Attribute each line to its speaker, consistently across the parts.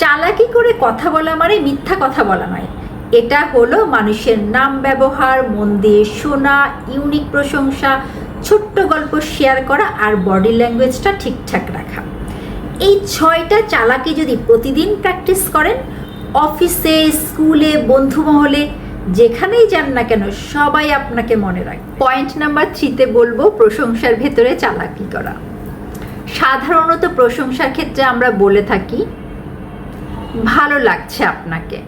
Speaker 1: চালাকি করে কথা বলা মানে মিথ্যা কথা বলা নয়। এটা হলো মানুষের নাম ব্যবহার, মন দিয়ে শোনা ইউনিক প্রশংসা, ছোট্ট গল্প শেয়ার করা আর বডি ল্যাঙ্গুয়েজটা ঠিকঠাক রাখা। এই ছয়টা চালাকি যদি প্রতিদিন প্র্যাকটিস করেন অফিসে স্কুলে বন্ধু মহলে যেখানেই যান না কেন, সবাই আপনাকে মনে রাখে পয়েন্ট নাম্বার থ্রিতে বলব, প্রশংসার ভেতরে চালাকি করা। সাধারণত প্রশংসার ক্ষেত্রে আমরা বলে থাকি ভালো লাগছে আপনাকে।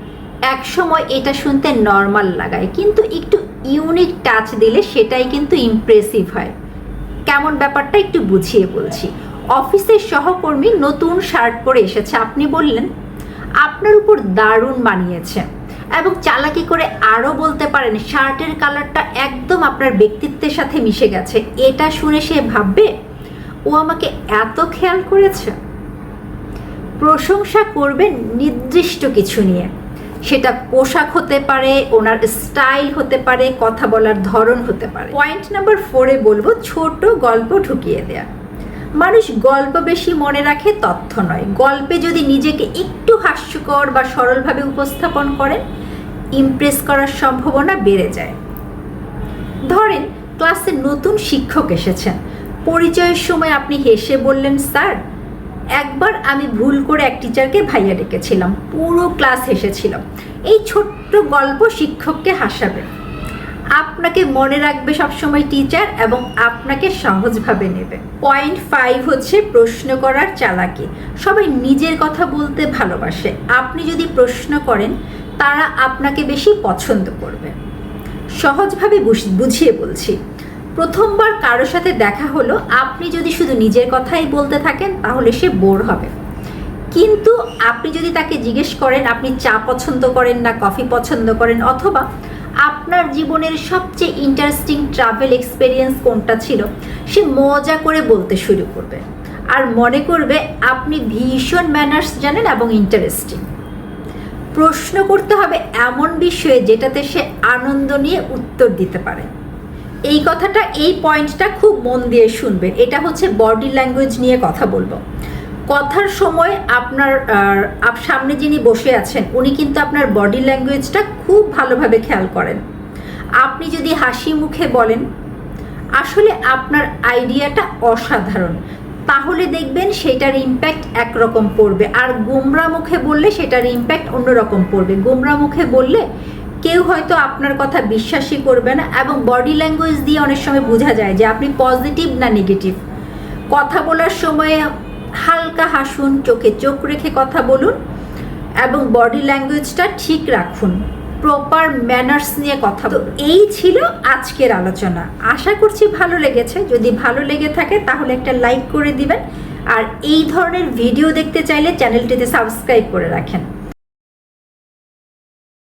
Speaker 1: এক সময় এটা শুনতে নর্মাল লাগায়, কিন্তু একটু ইউনিক টাচ দিলে সেটাই কিন্তু ইমপ্রেসিভ হয়। কেমন ব্যাপারটা একটু বুঝিয়ে বলছি। অফিসের সহকর্মী নতুন শার্ট পরে এসেছে, আপনি বললেন, আপনার উপর দারুণ মানিয়েছে। এবং চালাকি করে আরও বলতে পারেন শার্টের কালারটা একদম আপনার ব্যক্তিত্বের সাথে মিশে গেছে। এটা শুনে সে ভাববে, ও আমাকে এত খেয়াল করেছে? প্রশংসা করবেন নির্দিষ্ট কিছু নিয়ে। সেটা পোশাক হতে পারে, ওনার স্টাইল হতে পারে, কথা বলার ধরন হতে পারে। পয়েন্ট নাম্বার ফোরে বলব, ছোট গল্প ঢুকিয়ে দেয়া। মানুষ গল্প বেশি মনে রাখে তথ্য নয়। গল্পে যদি নিজেকে একটু হাস্যকর বা সরলভাবে উপস্থাপন করেন ইমপ্রেস করার সম্ভাবনা বেড়ে যায়। ধরেন ক্লাসে নতুন শিক্ষক এসেছেন। পরিচয়ের সময় আপনি হেসে বললেন, স্যার একবার আমি ভুল করে এক টিচারকে ভাইয়া ডেকেছিলাম। পুরো ক্লাস হেসেছিল। এই ছোট্ট গল্প শিক্ষককে হাসাবে। আপনাকে মনে রাখবে সবসময় টিচার এবং আপনাকে সহজভাবে নেবে। পয়েন্ট ফাইভ হচ্ছে প্রশ্ন করার চালাকি। সবাই নিজের কথা বলতে ভালোবাসে। আপনি যদি প্রশ্ন করেন, তারা আপনাকে বেশি পছন্দ করবে। সহজভাবে বুঝ- বুঝিয়ে বলছি। প্রথমবার কারোর সাথে দেখা হলো, আপনি যদি শুধু নিজের কথাই বলতে থাকেন, তাহলে সে বোর হবে। কিন্তু আপনি যদি তাকে জিজ্ঞেস করেন, আপনি চা পছন্দ করেন না, কফি পছন্দ করেন, অথবা আপনার জীবনের সবচেয়ে ইন্টারেস্টিং ট্রাভেল এক্সপেরিয়েন্স কোনটা ছিল, সে মজা করে বলতে শুরু করবে। আর মনে করবে, আপনি ভীষণ ম্যানার্স জানেন এবং ইন্টারেস্টিং প্রশ্ন করতে হবে এমন বিষয়ে যেটাতে সে আনন্দ নিয়ে উত্তর দিতে পারে। এই কথাটা, এই পয়েন্টটা খুব মন দিয়ে শুনবেন। এটা হচ্ছে বডি ল্যাঙ্গুয়েজ নিয়ে কথা বলব। কথার সময় আপনার আপ- সামনে যিনি বসে আছেন, উনি কিন্তু আপনার বডি ল্যাঙ্গুয়েজটা খুব ভালোভাবে খেয়াল করেন। আপনি যদি হাসি মুখে বলেন, আসলে আপনার আইডিয়াটা অসাধারণ। তাহলে দেখবেন সেটার ইম্প্যাক্ট একরকম পড়বে। আর গোমরা মুখে বললে সেটার ইম্প্যাক্ট অন্যরকম পড়বে। গোমরা মুখে বললে কেউ হয়তো আপনার কথা বিশ্বাসই করবে না এবং বডি ল্যাঙ্গুয়েজ দিয়ে অনেক সময় বোঝা যায় যে আপনি পজিটিভ না নেগেটিভ কথা বলার সময় হালকা হাসুন, চোখে চোখ রেখে কথা বলুন এবং বডি ল্যাঙ্গুয়েজটা ঠিক রাখুন। প্রপার ম্যানার্স নিয়ে কথা এই ছিল আজকের আলোচনা। আশা করছি ভালো লেগেছে। যদি ভালো লেগে থাকে তাহলে একটা লাইক করে দিবেন। আর এই ধরনের ভিডিও দেখতে চাইলে চ্যানেলটিতে সাবস্ক্রাইব করে রাখেন।